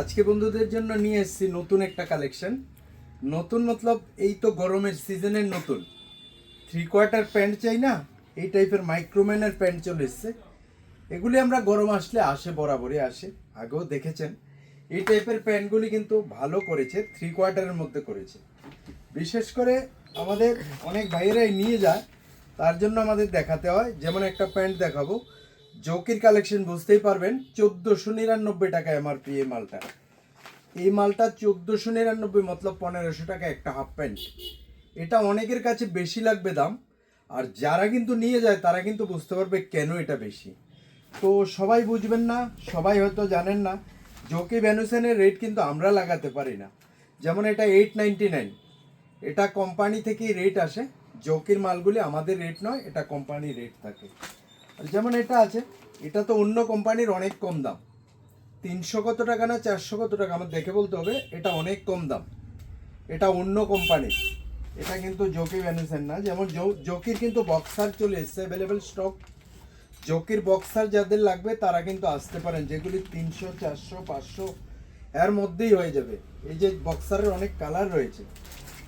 আজকে বন্ধুদের জন্য নিয়ে এসেছি নতুন একটা কালেকশন নতুন মতলব এই তো গরমের সিজনের নতুন। থ্রি কোয়ার্টার প্যান্ট চাই না, এই টাইপের মাইক্রোম্যানের প্যান্ট চলে এসছে। এগুলি আমরা গরম আসলে আসে, বরাবরই আসে। আগেও দেখেছেন, এই টাইপের প্যান্টগুলি কিন্তু ভালো করেছে থ্রি কোয়ার্টারের মধ্যে করেছে। বিশেষ করে আমাদের অনেক ভাইয়েরাই নিয়ে যায়, তার জন্য আমাদের দেখাতে হয়। যেমন একটা প্যান্ট দেখাবো জকির কালেকশন বুঝতেই পারবেন, চোদ্দোশো নিরানব্বই টাকা এমআরপি এই মালটা। এই মালটা চোদ্দোশো নিরানব্বই, মতলব পনেরোশো টাকা একটা হাফ প্যান্ট এটা অনেকের কাছে বেশি লাগবে দাম, আর যারা কিন্তু নিয়ে যায়, তারা কিন্তু বুঝতে পারবে কেন এটা বেশি। তো সবাই বুঝবেন না, সবাই হয়তো জানেন না, জকি ভ্যানুসেনের রেট কিন্তু আমরা লাগাতে পারি না। যেমন এটা এইট নাইনটি নাইন এটা কোম্পানি থেকেই রেট আসে, জকির মালগুলি আমাদের রেট নয়, এটা কোম্পানির রেট থাকে। যেমন এটা আছে, এটা তো অন্য কোম্পানির অনেক কম দাম। তিনশো কত টাকা না চারশো কত টাকা, আমার দেখে বলতে হবে, এটা অনেক কম দাম। এটা অন্য কোম্পানির। এটা কিন্তু জকি ভ্যানুসেন না। যেমন জকির কিন্তু বক্সার চলে এসছে অ্যাভেলেবেল স্টক জকির বক্সার যাদের লাগবে, তারা কিন্তু আসতে পারেন, যেগুলি তিনশো, চারশো, পাঁচশো এর মধ্যেই হয়ে যাবে। এই যে বক্সারের অনেক কালার রয়েছে,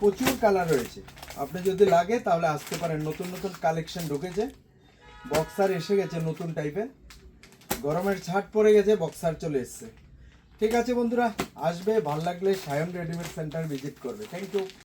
প্রচুর কালার রয়েছে। আপনি যদি লাগে, তাহলে আসতে পারেন। নতুন নতুন কালেকশন ঢুকেছে। বক্সার এসে গেছে নতুন টাইপের গরমের ছাট পড়ে গেছে, বক্সার চলে এসছে। ঠিক আছে বন্ধুরা, আসবে, ভালো লাগলে সায়ন রেডিমেড সেন্টার ভিজিট করবে। Thank you